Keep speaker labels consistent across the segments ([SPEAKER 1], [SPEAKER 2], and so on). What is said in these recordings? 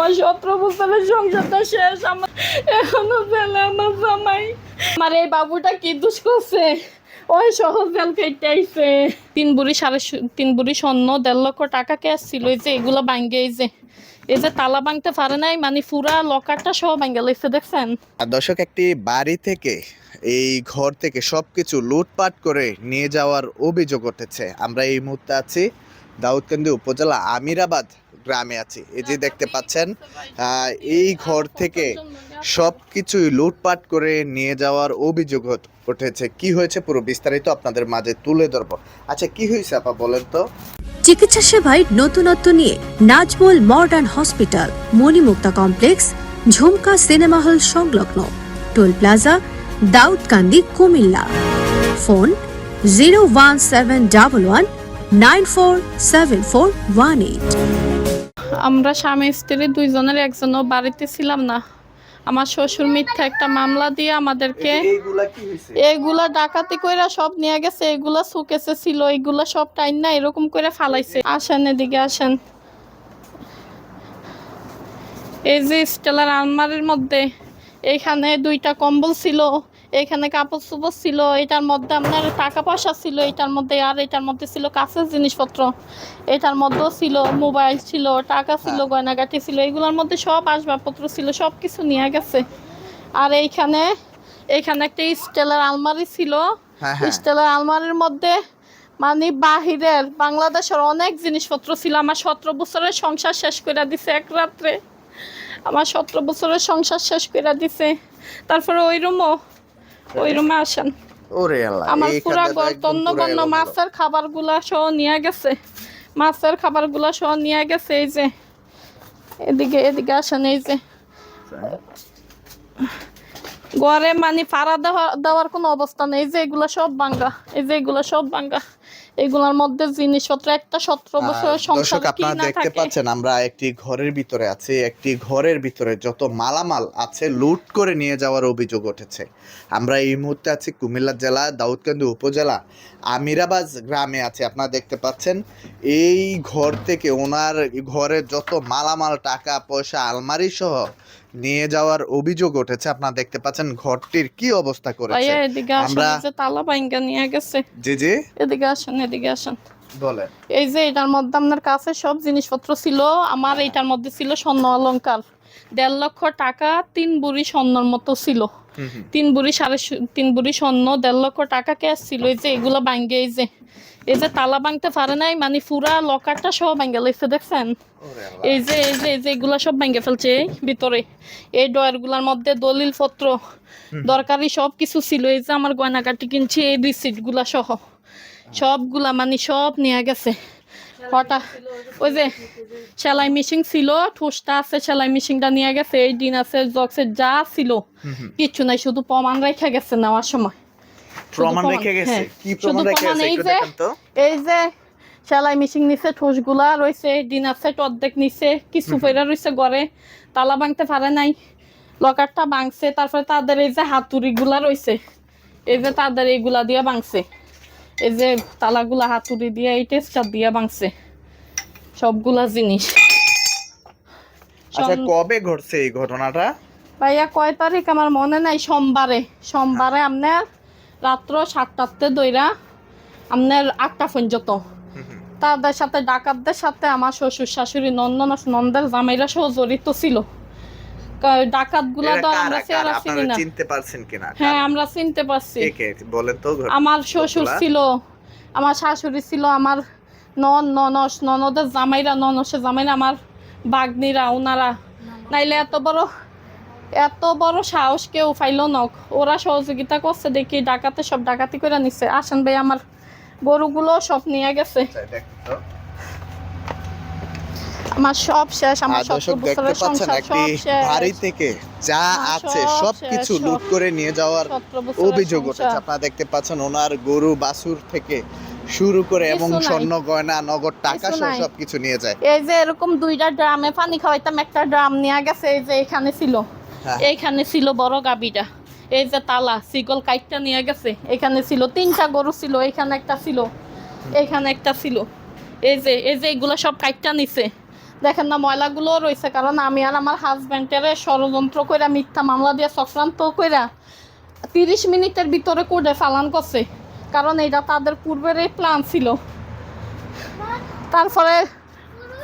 [SPEAKER 1] আমার সতেরো সংসারটা শেষ, আমার এখনও ফেলে আমার জামাই। আমার এই বাবুটা কি দুষ করছে? ওই সহজ জেল কেটে আইছে। তিন বুড়ি সাড়ে তিন বুড়ি স্বর্ণ, দেড় লক্ষ টাকা ক্যাশ ছিল এই যে এগুলো ভাঙ্গে এই যে এই যে তালা ভাঙতে পারে নাই মানে পুরা লকারটা সহ ভাঙ্গে লাইছে, দেখছেন?
[SPEAKER 2] দর্শক, একটি বাড়ি থেকে, এই ঘর থেকে সবকিছু লুটপাট করে নিয়ে যাওয়ার অভিযোগ উঠেছে। আমরা এই মুহূর্তে আছি দাউদকান্দি উপজেলা আমিরাবাদ গ্রামে আছি। এই যে দেখতে পাচ্ছেন আহ, এই ঘর থেকে সব কিছুই লুটপাট করে নিয়ে যাওয়ার অভিযোগ উঠেছে। কি হয়েছে পুরো বিস্তারিত আপনাদের মাঝে তুলে ধরবো। আচ্ছা কি হয়েছে আপা বলেন তো?
[SPEAKER 3] চিকিৎসা সেবায় নতুনত্ব নিয়ে Nazmul modern hospital Manimukta complex Jhumka cinema hall সংলগ্ন toll plaza Daudkandi Cumilla. Phone zero one seven double one nine four seven four one eight.
[SPEAKER 1] আমরা স্বামী স্ত্রী দুইজনের একজনও বাড়িতে ছিলাম না। আমার শ্বশুর মিথ্যা একটা মামলা দিয়ে আমাদেরকে
[SPEAKER 2] এইগুলা
[SPEAKER 1] এগুলা ডাকাতি কইরা সব নিয়ে গেছে এগুলা সুকেসে ছিল এগুলা সব টাইম না এরকম করে ফালাইছে। আসেন এদিকে আসেন। এই যে স্টেলার আলমারির মধ্যে এইখানে দুইটা কম্বল ছিল। এখানে কাপড় চোপড় ছিল এটার মধ্যে আপনার টাকা পয়সা ছিল এটার মধ্যে আর এটার মধ্যে ছিল কাছের জিনিসপত্র এটার মধ্যেও ছিল মোবাইল ছিল টাকা ছিল গয়নাগাটি ছিল এগুলোর মধ্যে সব আসবাবপত্র ছিল সব কিছু নিয়ে গেছে। আর এইখানে এইখানে একটা স্টেলার আলমারি ছিল।
[SPEAKER 2] হ্যাঁ, হ্যাঁ।
[SPEAKER 1] স্টেলার আলমারির মধ্যে মানে বাহিরের বাংলাদেশের অনেক জিনিসপত্র ছিল আমার সতেরো বছরের সংসার শেষ করে দিছে এক রাত্রে। আমার সতেরো বছরের সংসার শেষ করে দিছে। তারপরে ওই রুমও ওই রুমে আসেন।
[SPEAKER 2] ওরে আল্লাহ
[SPEAKER 1] আমার পুরা ঘর তন্ন
[SPEAKER 2] পুরা
[SPEAKER 1] মাছের খাবারগুলা সহ নিয়ে গেছে। মাছের খাবারগুলা সহ নিয়ে গেছে এই যে। এদিকে এদিকে আসেন এই যে। ঘরে মানে ফাড়া দেওয়া দেওয়ার কোনো অবস্থা নেই। এই যে এগুলা সব বাঙ্গা এই যে এগুলা সব বাঙ্গা এগুলার মধ্যে জিনিসপত্র একটা সতেরো
[SPEAKER 2] আর
[SPEAKER 1] বছরের সংসার
[SPEAKER 2] আপনারা দেখতে পাচ্ছেন আমরা একটি ঘরের ভিতরে আছি একটি ঘরের ভিতরে যত মালামাল আছে লুট করে নিয়ে যাওয়ার অভিযোগ উঠেছে। আমরা এই মুহূর্তে আছি কুমিল্লা জেলা দাউদকান্দি উপজেলা আমিরাবাজ গ্রামে আছে। আপনারা দেখতে পাচ্ছেন এই ঘর থেকে ওনার ঘরের যত মালামাল টাকা পয়সা আলমারি সহ নিয়ে যাওয়ার অভিযোগ উঠেছে। আপনারা দেখতে পাচ্ছেন ঘরটির কি অবস্থা করেছে।
[SPEAKER 1] এদিকে আসেন এই যে তালা বাইঙ্গা নিয়ে গেছে।
[SPEAKER 2] জি জি।
[SPEAKER 1] এদিকে আসেন এদিকে আসেন।
[SPEAKER 2] বলেন।
[SPEAKER 1] এই যে এটার মধ্যে আপনার কাছে সব জিনিসপত্র ছিল আমার এটার মধ্যে ছিল স্বর্ণ অলংকার। দেড় লক্ষ টাকা তিন বুড়ি স্বর্ণর মতো ছিল। তিন বুড়ি সাড়ে তিন বুড়ি স্বর্ণ দেড় লক্ষ টাকা ক্যাশ ছিল। এই যে এগুলো ভাঙ্গে এই যে। এই যে তালা ভাঙতে পারে নাই মানে পুরা লকারটা সহ ভাঙ্গে লাইছে দেখছেন? এই যে এই যে এই যে এগুলা সব ভাঙ্গে ফেলছে ভিতরে। এই ডয়ারগুলোর মধ্যে দলিল পত্র দরকারি সব কিছু ছিল এই যে আমার গয়নাকাটি কিনছি এই রিসিটগুলা সহ। সবগুলা মানে সব নিয়ে গেছে। হঠাৎ ওই যে সেলাই মেশিন ছিল ঠোসটা আছে সেলাই মেশিনটা নিয়ে গেছে এই দিন আছে জক্সের যা ছিল কিচ্ছু নাই শুধু প্রমাণ রেখে গেছে নেওয়ার সময়।
[SPEAKER 2] প্রমাণ রেখে গেছে।
[SPEAKER 1] হ্যাঁ।
[SPEAKER 2] কি প্রমাণ রেখে গেছে
[SPEAKER 1] এই যে এই যে সেলাই মেশিন নিছে ঠোসগুলা রয়েছে ডিনার সেট অর্ধেক নিছে কিছু রয়েছে ঘরে তালা ভাঙতে পারে নাই লকারটা ভাঙছে তারপরে তাদের এই যে হাতুড়ি গুলা রয়েছে এই যে তাদের এইগুলা দিয়ে ভাঙছে এই যে তালাগুলা হাতুড়ি দিয়ে এই টেস্টার দিয়ে ভাঙছে সবগুলা জিনিস।
[SPEAKER 2] আচ্ছা কবে ঘটছে এই ঘটনাটা?
[SPEAKER 1] ভাইয়া কয় তারিখ? আমার মনে নাই সোমবারে সোমবারে আপনার রাত্র সাতটাতে দইরা আপনার আটটা পর্যন্ত। তাদের সাথে ডাকাতদের সাথে আমার শ্বশুর শাশুড়ি নন্দন নন্দের জামাইরা সহ জড়িত ছিল।
[SPEAKER 2] ডাকাতগুলা
[SPEAKER 1] তো আমরা চেহারা চিনি না।
[SPEAKER 2] চিনতে পারছেন কিনা?
[SPEAKER 1] হ্যাঁ আমরা চিনতে পারছি।
[SPEAKER 2] কে কে? বলেন তো
[SPEAKER 1] আমার শ্বশুর ছিল আমার শাশুড়ি ছিল আমার নন ননস ননদের জামাইরা ননসের জামাইরা আমার বাগনিরা ওনারা নাইলে এত বড় এত বড় সাহস কেউ ফাইল নক ওরা সহযোগিতা করছে দেখি ডাকাতে সব ডাকাতি করে নিছে। আসেন ভাই আমার গরুগুলো সব নিয়ে গেছে।
[SPEAKER 2] আচ্ছা।
[SPEAKER 1] আমার সব শেষ আমার
[SPEAKER 2] দেখতে
[SPEAKER 1] বছরের
[SPEAKER 2] পাচ্ছেন
[SPEAKER 1] সংসার
[SPEAKER 2] একটি
[SPEAKER 1] সব শেষ।
[SPEAKER 2] বাড়ি থেকে যা আছে
[SPEAKER 1] সব
[SPEAKER 2] সব কিছু লুট করে নিয়ে যাওয়ার অভিযোগ। উঠেছে। আপনারা দেখতে পাচ্ছেন ওনার গরু বাছুর থেকে শুরু করে এবং স্বর্ণ গয়না নগদ টাকা সহ সবকিছু নিয়ে যায়।
[SPEAKER 1] এই যে এরকম দুইটা ড্রামে পানি খাওয়াইতাম একটা ড্রাম নিয়ে গেছে এই যে এখানে ছিল। এইখানে ছিল বড় গাবিটা এই যে তালা সিগল কাইটটা নিয়ে গেছে। এখানে ছিল, তিনটা গরু ছিল, এখানে একটা ছিল, এখানে একটা ছিল। এই যে এই যে এগুলো সব কাইটটা নিছে। দেখেন না ময়লাগুলো রয়েছে, কারণ আমি আর আমার হাজব্যান্ডের ষড়যন্ত্র কইরা, মিথ্যা মামলা দিয়ে চক্রান্ত কইরা তিরিশ মিনিটের ভিতরে কোর্টে চালান করছে। কারণ এটা তাদের পূর্বের প্ল্যান ছিল। তারপরে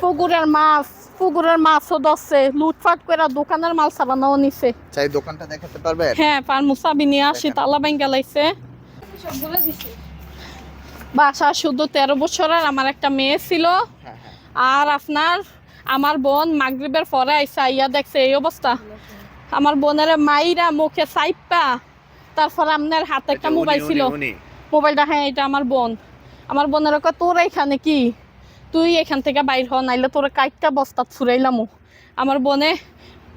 [SPEAKER 1] পুকুরের মাছ পুকুরের মাছও ধরছে লুটফাট করে দোকানের মাল সাবানাও নিছে।
[SPEAKER 2] চাই দোকানটা দেখাতে পারবেন?
[SPEAKER 1] হ্যাঁ পার মুসাবি নিয়ে আসি তালা ব্যাংক গেলাইছে বাসা শুধু তেরো বছরের আমার একটা মেয়ে ছিল।
[SPEAKER 2] হ্যাঁ হ্যাঁ।
[SPEAKER 1] আর আপনার আমার বোন মাগরিবের পরে আইসা ইয়া দেখছে এই অবস্থা। আমার বোনের মাইরা মুখে সাইপা তারপর আপনার হাতে একটা মোবাইল ছিল। মোবাইলটা হ্যাঁ এটা আমার বোন। আমার বোনের তোর এখানে কি? তুই এখান থেকে বাইর হ নাইলে তোর কাইটটা বস্তা ছুরাইলামু আমার বোনে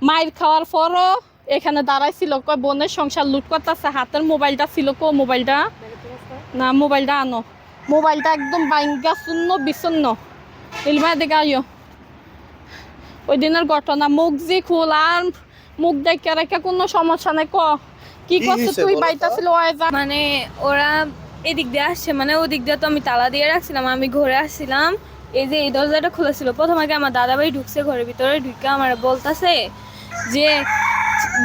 [SPEAKER 1] মায়ের খাওয়ার পরও এখানে দাঁড়াইছিল কয় বোনের সংসার লুট করতেছে হাতের মোবাইলটা ছিল কো মোবাইলটা? না মোবাইলটা আনো। মোবাইলটা একদম বাইঙ্গা শূন্য বিচ্ছন্ন ইলমা দিকে আইও। ওই দিনের ঘটনা মুখ যে খোল আর মুখ দেখে রেখে কোনো সমস্যা নেই ক? কি
[SPEAKER 2] কি
[SPEAKER 1] করছিস
[SPEAKER 2] হইছে
[SPEAKER 1] তুই?
[SPEAKER 2] বলো তো?
[SPEAKER 1] বাইতা ছিল
[SPEAKER 4] মানে ওরা এদিক দিয়ে আসছে মানে ওদিক দিয়ে তো আমি তালা দিয়ে রাখছিলাম আমি ঘরে আসছিলাম এই যে এই দরজাটা খোলা ছিল প্রথম আগে আমার দাদাভাই ঢুকছে ঘরের ভিতরে, ঢুকে আমার বলতাছে যে,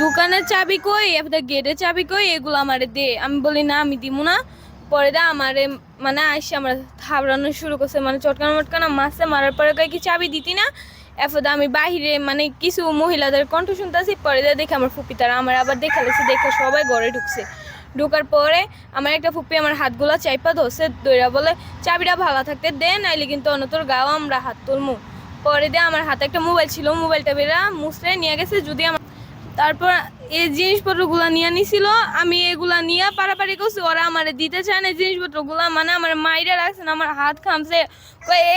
[SPEAKER 4] দোকানের চাবি কই? আপনার গেটের চাবি কই? এগুলো আমারে দে। আমি বলি, না, আমি দিব না। পরে দা আমারে মানে আসে আমার থাবড়ানো শুরু করছে মানে চটকানো মটকানো মাসে মারার পরে কয় কি, চাবি দিতি না? এরপর আমি বাহিরে মানে কিছু মহিলাদের কণ্ঠ শুনতেছি, পরে দিয়ে দেখে আমার ফুপি তারা আমার আবার দেখে লেছে দেখে সবাই ঘরে ঢুকছে। ঢোকার পরে আমার একটা ফুপি আমার হাতগুলো চাইপা ধরছে, দইরা বলে, চাবিটা ভালো থাকতে দে, নাইলে কিন্তু অন্য তোর গাও আমরা হাত তুলমু। পরে দিয়ে আমার হাতে একটা মোবাইল ছিল, মোবাইলটা বেরা মুসরে নিয়ে গেছে, যদি আমার তারপর এই জিনিসপত্রগুলো নিয়ে নিছিল, আমি এগুলা নিয়ে পারাপারি করছি, ওরা আমার দিতে চায় না জিনিসপত্রগুলো মানে আমার মাইরে রাখছে না, আমার হাত খামছে।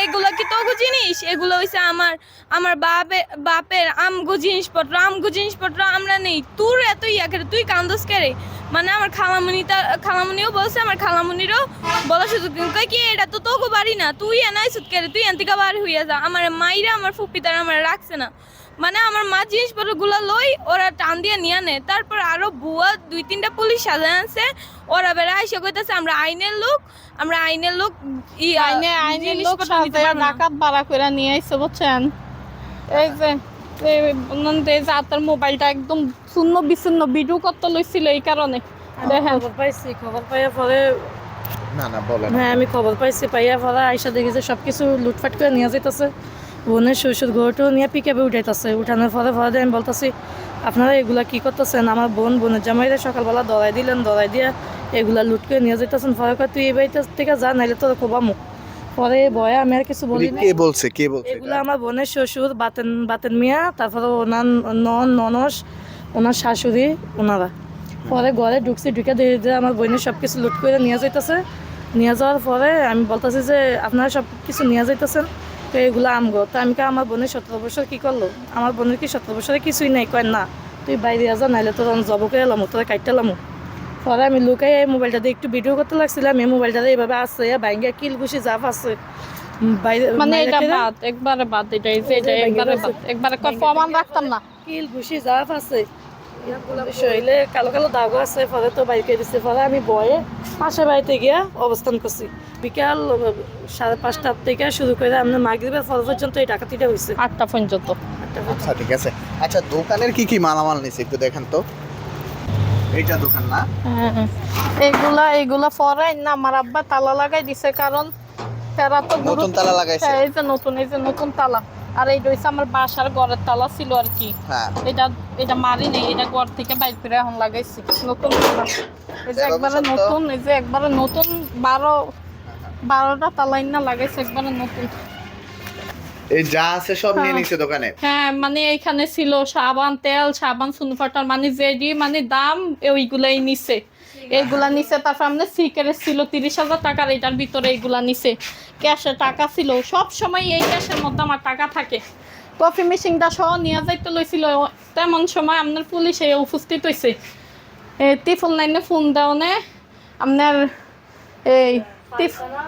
[SPEAKER 4] এগুলো কি তোগো জিনিস? এগুলো হইছে আমার আমার বাপের বাপের আমগো জিনিসপত্র আমগো জিনিসপত্র আমরা নেই। তোর এত ইয়া করে, তুই কান্দস করে মানে আমার খালামুনিটা খালামুনিও বলছে আমার খালামুনিরও বলা সুযোগ কি এটা তো তোগো বাড়ি না তুই এনাই সুদ করে? তুই এনতিকা বাড়ি হইয়া যা। আমার মাইরা আমার ফুপি তারা আমার রাখছে না। মানে আমার মা জিনিসপত্রগুলা লই ওরা টান দিয়ে নিয়ে নেয়। তারপর আরও বুয়া দুই তিনটা পুলিশ সাজান আছে ওরা বেড়া এসে কইতাছে আমরা আইনের লোক আমরা আইনের লোক ই
[SPEAKER 1] আইনে আইনের লোক। ডাকাত ভাড়া করে নিয়ে আইছে বুঝছেন? এই যে হাতের মোবাইলটা একদম শূন্য বিচ্ছিন্ন ভিডিও করতে লইছিল এই কারণে। দেখেন
[SPEAKER 5] খবর পাইছি খবর পাইয়া পরে
[SPEAKER 2] না না বলেন।
[SPEAKER 5] হ্যাঁ আমি খবর পাইছি পাইয়া পরে আইসা দেখি যে সব কিছু লুটফাট করে নিয়ে যাইতেছে। বোনের শ্বশুর ঘরটাও নিয়ে পিকাপে উঠাইতেছে। উঠানোর পরে পরে আমি বলতেছি আপনারা এগুলা কি করতেছেন? আমার বোন বোনের জামাইরা সকালবেলা দরাই দিলেন দরাই দিয়ে এগুলা লুট করে নিয়ে যাইতেছেন। পরে কয় তুই এই বাড়িতে থেকে যা নাইলে তোর কোবামু পরে ভয়ে আমি আর কিছু বলি
[SPEAKER 2] কে বলছে কে বলছে
[SPEAKER 5] এগুলো আমার বোনের শ্বশুর বাতেন বাতেন মিয়া তারপরে ওনার নন ননস ওনার শাশুড়ি ওনারা। পরে ঘরে ঢুকছি ঢুকে দিয়ে দিয়ে আমার বোনের সব কিছু লুট করে নিয়ে যাইতেছে। নিয়ে যাওয়ার পরে আমি বলতেছি যে আপনারা সব কিছু নিয়ে যাইতেছেন? তো এগুলো আমগো। তো আমি আমার বোনের সতেরো বছর কি করল? আমার বোনের কি সতেরো বছরে কিছুই নাই? কয় না তুই বাইরে যা নাইলে তোর জব করে এলাম তোরা কাটতে এলাম পরে আমি লুকাই এই মোবাইলটা দিয়ে একটু ভিডিও করতে লাগছিলাম এই মোবাইলটা দিয়ে এইভাবে আছে বাইঙ্গা কিল ঘুষি জাফ আছে।
[SPEAKER 1] মানে এটা বাদ একবারে বাদ এটা এটা একবারে বাদ একবারে প্রমাণ রাখতাম না।
[SPEAKER 5] কিল ঘুষি জাফ আছে। শরীরে কালো কালো দাগ আছে পরে তো বাইকে দিচ্ছে পরে আমি বয়ে পাশে বাড়িতে গিয়া অবস্থান করছি। বিকাল সাড়ে পাঁচটার থেকে শুরু করে আমরা মাগরিবের ফল পর্যন্ত এই ডাকাতিটা হয়েছে
[SPEAKER 1] আটটা পর্যন্ত।
[SPEAKER 2] আচ্ছা ঠিক আছে। আচ্ছা দোকানের কি কি মালামাল নিছে একটু দেখেন তো। এইটা দোকান না?
[SPEAKER 1] হ্যাঁ, এগুলা এগুলা ফরাই না আমার আব্বা তালা লাগাই দিছে কারণ তারা তো
[SPEAKER 2] নতুন তালা লাগাইছে?
[SPEAKER 1] হ্যাঁ, এই যে নতুন এই যে নতুন তালা। আর এইটা হইছে আমার বাসার ঘরের তালা ছিল আর কি।
[SPEAKER 2] হ্যাঁ।
[SPEAKER 1] এটা এটা মারি নেই এটা ঘর থেকে বাইর করে এখন লাগাইছি। নতুন তালা। এই যে একবারে নতুন এই যে একবারে নতুন বারো বারোটা তালাই না লাগাইছে একবারে নতুন।
[SPEAKER 2] এই যা আছে সব নিয়ে
[SPEAKER 1] হ্যাঁ।
[SPEAKER 2] নিছে দোকানে।
[SPEAKER 1] হ্যাঁ মানে এইখানে ছিল সাবান তেল সাবান সুনফাটার মানে যেডি মানে দাম ওইগুলাই নিছে। এইগুলা নিছে তারপর আমাদের সিকারেট ছিল তিরিশ হাজার টাকার এটার ভিতরে এইগুলা নিছে। ক্যাশে টাকা ছিল। সব সময় এই ক্যাশের মধ্যে আমার টাকা থাকে। কফি মেশিনটা সহ নিয়ে যাইতে লইছিল। তেমন সময় আপনার পুলিশে উপস্থিত হয়েছে ত্রিফল লাইনে ফোন দেওয়ানে আপনার এই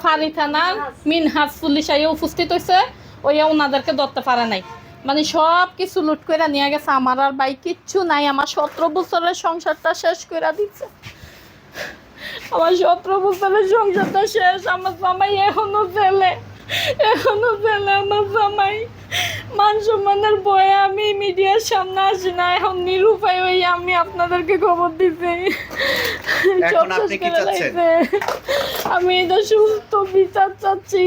[SPEAKER 1] ফাঁড়ি থানার মিনহাজ পুলিশ আইয়ে উপস্থিত হয়েছে ওই ওনাদেরকে ধরতে পারে নাই। মানে সব কিছু লুট করে নিয়ে গেছে, আমার আর ভাই কিচ্ছু নাই, আমার সতেরো বছরের সংসারটা শেষ করে দিচ্ছে। আমার সতেরো বছরের সংসারটা শেষ, আমার জামাই এখনও জেলে এখনও জেলে আমার জামাই। মান সম্মানের বয়ে আমি মিডিয়ার সামনে আসি না। এখন নিরুপায় হয়ে আমি আপনাদেরকে খবর দিতে? আমি এটা সুস্থ বিচার চাচ্ছি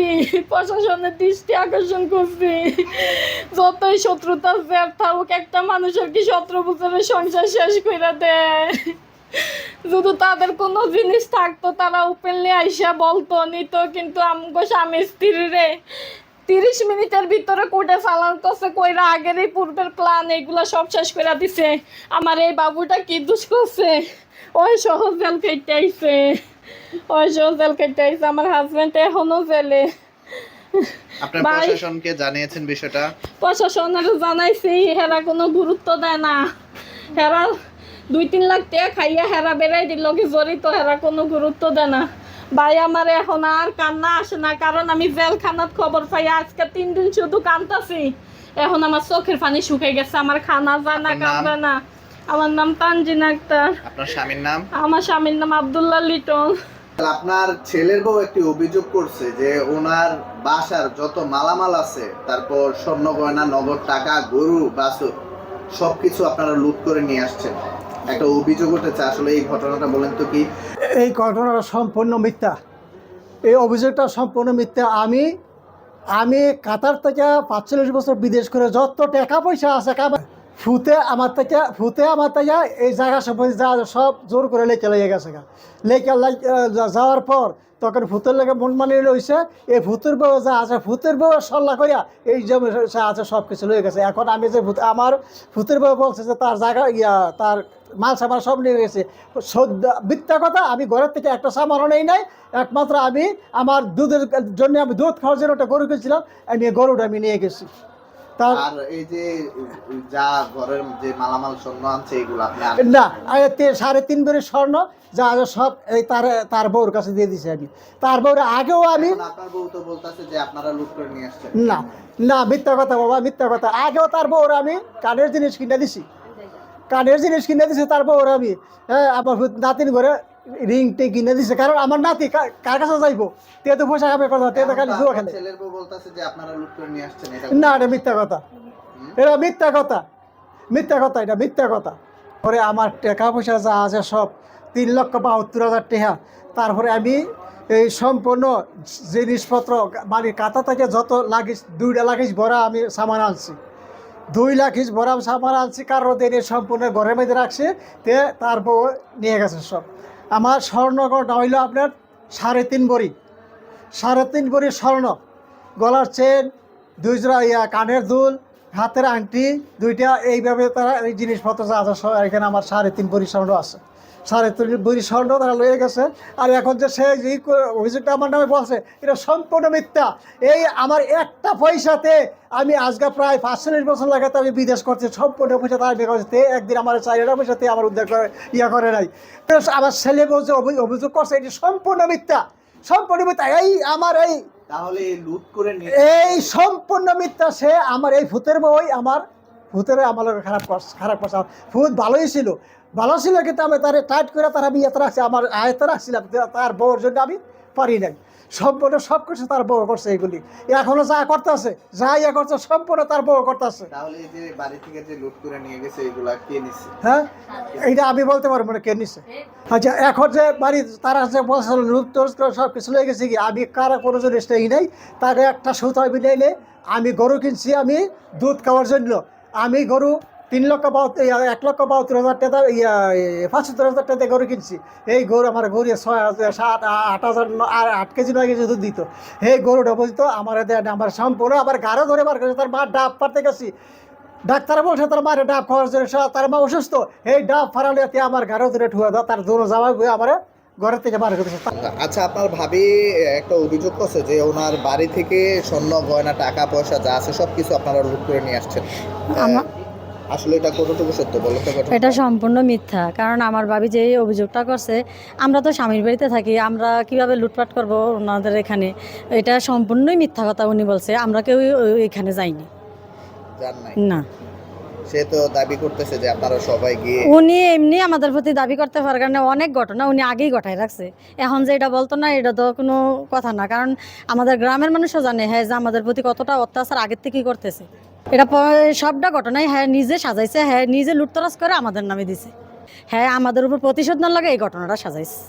[SPEAKER 1] প্রশাসনের দৃষ্টি আকর্ষণ করছি। যতই শত্রুতা জের থাকুক একটা মানুষের কি সতেরো বছরের সংসার শেষ করে দেয়? যদি তাদের কোনো জিনিস থাকতো তারা ওপেনলি আইসা বলতো নিত কিন্তু আমগো স্বামী স্ত্রী রে তিরিশ মিনিটের ভিতরে কোর্টে চালান করছে কইরা আগের এই পূর্বের প্ল্যান এইগুলা সব শেষ করে দিছে। আমার এই বাবুটা কি দুষ করছে? ওই সহজ জেল কেটে আইছে। ওই সহজ জেল কেটে আইছে আমার হাজবেন্ড এখনও জেলে।
[SPEAKER 2] আপনার প্রশাসনকে জানিয়েছেন বিষয়টা?
[SPEAKER 1] প্রশাসনের জানাইছি হেরা কোনো গুরুত্ব দেয় না। হেরা দুই তিন লাখ টাকা খাইয়া হেরা বেড়াই দিল কি জড়িত হেরা কোনো গুরুত্ব দেয় না। ভাই আমার এখন আর কান্না আসে না কারণ আমি জেলখানাত খবর পাই আজকে তিন দিন শুধু কান্দাছি এখন আমার চোখের পানি শুকিয়ে গেছে আমার খানা যায় না কান্দে না আমার নাম তানজিন আক্তার।
[SPEAKER 2] আপনার স্বামীর নাম?
[SPEAKER 1] আমার স্বামীর নাম আবদুল্লাহ লিটন।
[SPEAKER 2] আপনার ছেলের বউ একটি অভিযোগ করছে যে ওনার বাসার যত মালামাল আছে তারপর স্বর্ণ গয়না নগদ টাকা গরু বাছুর সবকিছু আপনারা লুট করে নিয়ে আসছেন। একটা অভিযোগ উঠেছে, আসলে এই ঘটনাটা বলেন তো কি?
[SPEAKER 6] এই ঘটনাটা সম্পূর্ণ মিথ্যা। এই অভিযোগটা সম্পূর্ণ মিথ্যা। আমি আমি কাতার থেকে পাঁচচল্লিশ বছর বিদেশ করে যত টাকা পয়সা আছে ফুতে আমার থেকে, ফুতে আমার থেকে এই জায়গা সম্পত্তি যা সব জোর করে লেকে লেগে গেছে যা- যাওয়ার পর তখন ভূতের লেগে মন মানিয়ে রয়েছে এই ভূতের বউ যা আছে, ভূতের বউ সল্লা করিয়া এই জমি আছে সব কিছু লয়ে গেছে। এখন আমি যে ভূত আমার ভূতের বউ বলছে যে তার জায়গা, ইয়া, তার মাল সামার সব নিয়ে গেছে। মিথ্যা কথা আমি ঘরের থেকে একটা সামানও নেই নাই একমাত্র আমি আমার দুধের জন্য আমি দুধ খাওয়ার জন্য একটা গরু কিনছিলাম আমি গরুটা আমি নিয়ে গেছি। তার
[SPEAKER 2] এই যে যা ঘরের যে মালামাল স্বর্ণ আনছে এগুলো
[SPEAKER 6] না আরে তে- সাড়ে তিন স্বর্ণ যা সব এই তার তার বউর কাছে দিয়ে দিছি আমি। তার বউর আগেও আমি
[SPEAKER 2] আপনার বউ তো বলতেছে যে আপনারা লুট করে নিয়ে আসছেন।
[SPEAKER 6] না না মিথ্যা কথা বাবা মিথ্যা কথা। আগেও তার বউর আমি কানের জিনিস কিনে দিছি। কানের জিনিস কিনে দিছে তার বউর আমি হ্যাঁ আমার নাতিন ঘরে রিং টিং কিনে দিছে। কারণ আমার নাতি কার কাছে যাইবো? তে তো পয়সা খাবে কথা তে তো খালি জুয়া খেলে।
[SPEAKER 2] ছেলের বউ বলতেছে যে আপনারা লুট করে নিয়ে আসছেন এটা
[SPEAKER 6] না এটা মিথ্যা কথা। এটা মিথ্যা কথা। মিথ্যা কথা এটা মিথ্যা কথা। পরে আমার টাকা পয়সা যা আছে সব তিন লক্ষ বাহাত্তর হাজার টাকা তারপরে আমি এই সম্পূর্ণ জিনিসপত্র মানে কাতা থেকে যত লাগিস দুইটা লাগিস ভরা আমি সামান আনছি। দুই লাখ ইস বরাম সামার আনছি, কার কারও নিয়ে সম্পূর্ণ ঘরের মধ্যে রাখছে, তে তারপর নিয়ে গেছে সব। আমার স্বর্ণগড়টা হইল আপনার সাড়ে তিন বড়ি। সাড়ে তিন ভরি স্বর্ণ। গলার চেন, দুই জোড়া ইয়া কানের দুল, হাতের আংটি, দুইটা এইভাবে তারা এই জিনিসপত্র যা আছে এখানে আমার সাড়ে তিন স্বর্ণ আছে। সাড়ে তিন ভরি স্বর্ণ তারা লয়ে গেছে। আর এখন যে সে যে অভিযোগটা আমার নামে বলছে এটা সম্পূর্ণ মিথ্যা। এই আমার একটা পয়সাতে আমি আজকে প্রায় পাঁচচল্লিশ বছর লাগাতে আমি বিদেশ করছি সম্পূর্ণ পয়সা তার বের করছে। একদিন আমার চারিটা পয়সাতে আমার উদ্ধার করে ইয়া করে নাই। আমার ছেলে বলছে অভি- অভিযোগ করছে এটি সম্পূর্ণ মিথ্যা। সম্পূর্ণ মিথ্যা। এই আমার এই
[SPEAKER 2] তাহলে লুট করে
[SPEAKER 6] এই সম্পূর্ণ মিথ্যা সে আমার এই ভূতের বই আমার ভূতের আমার খারাপ খারাপ করছে ভূত ভালোই ছিল। ভালো ছিল কিন্তু আমি তারে টাইট করে তার আমি এত রাখছি আমার আয়তে রাখছিলাম তার বউর জন্য আমি পারি নাই। সম্পূর্ণ সব কিছু তার বউ করছে এগুলি এখনও যা করতেছে যা ইয়া করছে সম্পূর্ণ তার বউ করতেছে
[SPEAKER 2] তাহলে এই যে বাড়ি থেকে যে লুট করে নিয়ে গেছে এগুলা কে নিছে?
[SPEAKER 6] হ্যাঁ? এইটা আমি বলতে পারব না কে নিছে। আচ্ছা এখন যে বাড়ি তারা যে বলছে লুট করে সব কিছু লেগে গেছে কি আমি কারা কোনো জিনিস নেই নাই তার একটা সুতো আমি নেইলে আমি গরু কিনছি আমি দুধ খাওয়ার জন্য। আমি গরু তিন লক্ষ বাহাত্তর এক লক্ষ বাহাত্তর হাজার টাকা ইয়া পাঁচাত্তর হাজার টাকা গরু কিনছি। এই গরু আমার গরু ছয় হাজার সাত আট হাজার আর আট কেজি নয় কেজি দুধ দিত। এই গরুটা বুঝতো আমার দেয় না, আমার সম্পূর্ণ আবার গাড়ো ধরে বার করেছে তার মা ডাব পারতে গেছি। ডাক্তার বলছে তার মারে ডাব খাওয়ার জন্য তার মা অসুস্থ। এই ডাব ফারালে আমার গাড়ো ধরে ঠুয়া দাও তার দোনো জামাই বয়ে আমার ঘরের থেকে বার করেছে।
[SPEAKER 2] আচ্ছা আপনার ভাবি একটা অভিযোগ করছে যে ওনার বাড়ি থেকে স্বর্ণ গয়না টাকা পয়সা যা আছে সবকিছু আপনারা লুট করে নিয়ে আসছেন। আসলে এটা কতটুকু সত্য বলো
[SPEAKER 7] এটা সম্পূর্ণ মিথ্যা কারণ আমার ভাবি যে এই অভিযোগটা করছে আমরা তো স্বামীর বাড়িতে থাকি আমরা কীভাবে লুটপাট করব ওনাদের এখানে? এটা সম্পূর্ণই মিথ্যা কথা উনি বলছে আমরা কেউ এখানে যাইনি। না।
[SPEAKER 2] সে তো দাবি করতেছে যে আপনারা সবাই গিয়ে
[SPEAKER 7] উনি এমনি আমাদের প্রতি দাবি করতে পারার কারণে অনেক ঘটনা উনি আগেই ঘটায় রাখছে। এখন যে এটা বলতো না এটা তো কোনো কথা না কারণ আমাদের গ্রামের মানুষও জানে হ্যাঁ যে আমাদের প্রতি কতটা অত্যাচার আগের থেকেই করতেছে। এটা সবটা ঘটনাই হ্যাঁ নিজে সাজাইছে হ্যাঁ নিজে লুটতরাজ করে আমাদের নামে দিছে। হ্যাঁ আমাদের উপর প্রতিশোধ না লাগে এই ঘটনাটা সাজাইছে।